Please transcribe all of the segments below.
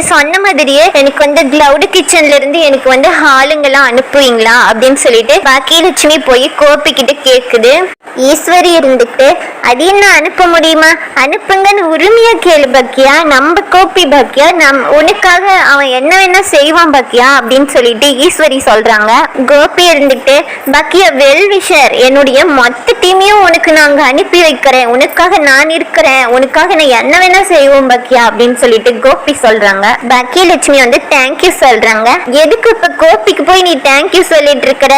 நேத்து சொன்ன மாதிரியே எனக்கு வந்து கிளவுடு கிச்சன்ல இருந்து எனக்கு வந்து ஹாலுங்கெல்லாம் அனுப்புவீங்களா அப்படின்னு சொல்லிட்டு பாக்கியலட்சுமி போய் கோபி கிட்ட கேக்குது. ஈஸ்வரி இருந்துட்டு அது என்ன அனுப்ப முடியுமா? அனுப்புங்கன்னு உரிமையா கேளு பக்கியா? நம்ம கோபி பக்கியா? நம் உனக்காக அவன் என்ன வேணா செய்வான் பக்கியா? அப்படின்னு சொல்லிட்டு ஈஸ்வரி சொல்றாங்க. கோபி இருந்துட்டு பக்கியா வெல் விஷர் என்னுடைய மொத்த டீமையும் உனக்கு நாங்க அனுப்பி வைக்கிறேன். உனக்காக நான் இருக்கிறேன். உனக்காக நான் என்ன வேணா செய்வோம் பக்கியா? அப்படின்னு சொல்லிட்டு கோபி சொல்றாங்க. பாக்கியலட்சுமி வந்து தேங்க்யூ சொல்றாங்க. எதுக்கு இப்ப கோபிக்கு போய் நீ தேங்க்யூ சொல்லிட்டு இருக்கிற?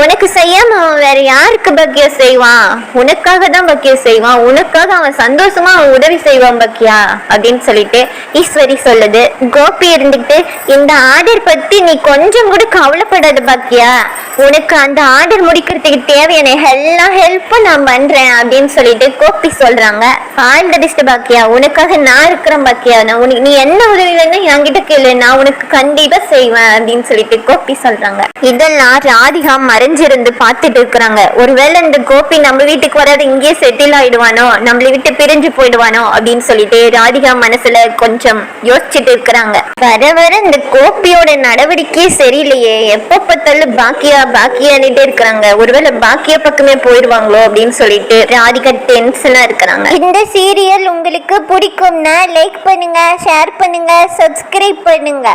உனக்கு செய்யாம அவன் வேற யாருக்கு பக்கியா செய்வான்? உனக்காக தான் பக்கியா செய்வான். உனக்காக அவன் சந்தோஷமா அவன் உதவி செய்வான் பாக்கியா? அப்படின்னு சொல்லிட்டு ஈஸ்வரி சொல்லுது. கோபி இருந்துட்டு இந்த ஆடர் பத்தி நீ கொஞ்சம் கூட கவலைப்படாத பாக்கியா? உனக்கு அந்த ஆர்டர் முடிக்கிறதுக்கு தேவையான எல்லா ஹெல்ப்பும் நான் பண்றேன் அப்படின்னு சொல்லிட்டு கோப்பி சொல்றாங்க. ஆல் த பெஸ்ட் பாக்கியா உனக்காக நான் இருக்கிறேன் பாக்கியா. நான் உனக்கு நீ என்ன உதவி வேணும் என்கிட்ட கேளு நான் உனக்கு கண்டிப்பா செய்வேன் அப்படின்னு சொல்லிட்டு கோப்பி சொல்றாங்க. இதெல்லாம் ராதிகா மறைஞ்சிருந்து பார்த்துட்டு இருக்கிறாங்க. ஒருவேளை இந்த கோபி நம்ம வீட்டுக்கு வராது இங்கேயே செட்டில் ஆயிடுவானோ நம்மளை விட்டு பிரிஞ்சு போயிடுவானோ அப்படின்னு சொல்லிட்டு ராதிகா மனசுல கொஞ்சம் யோசிச்சுட்டு இருக்கிறாங்க. வர வர இந்த கோபியோட நடவடிக்கையே சரியில்லையே எப்ப பார்த்தாலும் பாக்கியா பாக்கியான்னுட்டே இருக்கிறாங்க. ஒருவேளை பாக்கியா பக்கமே போயிடுவாங்களோ அப்படின்னு சொல்லிட்டு ராதிகா டென்ஷனா இருக்கிறாங்க. இந்த சீரியல் உங்களுக்கு பிடிக்கும்னா லைக் பண்ணுங்க ஷேர் பண்ணுங்க சப்ஸ்கிரைப் பண்ணுங்க.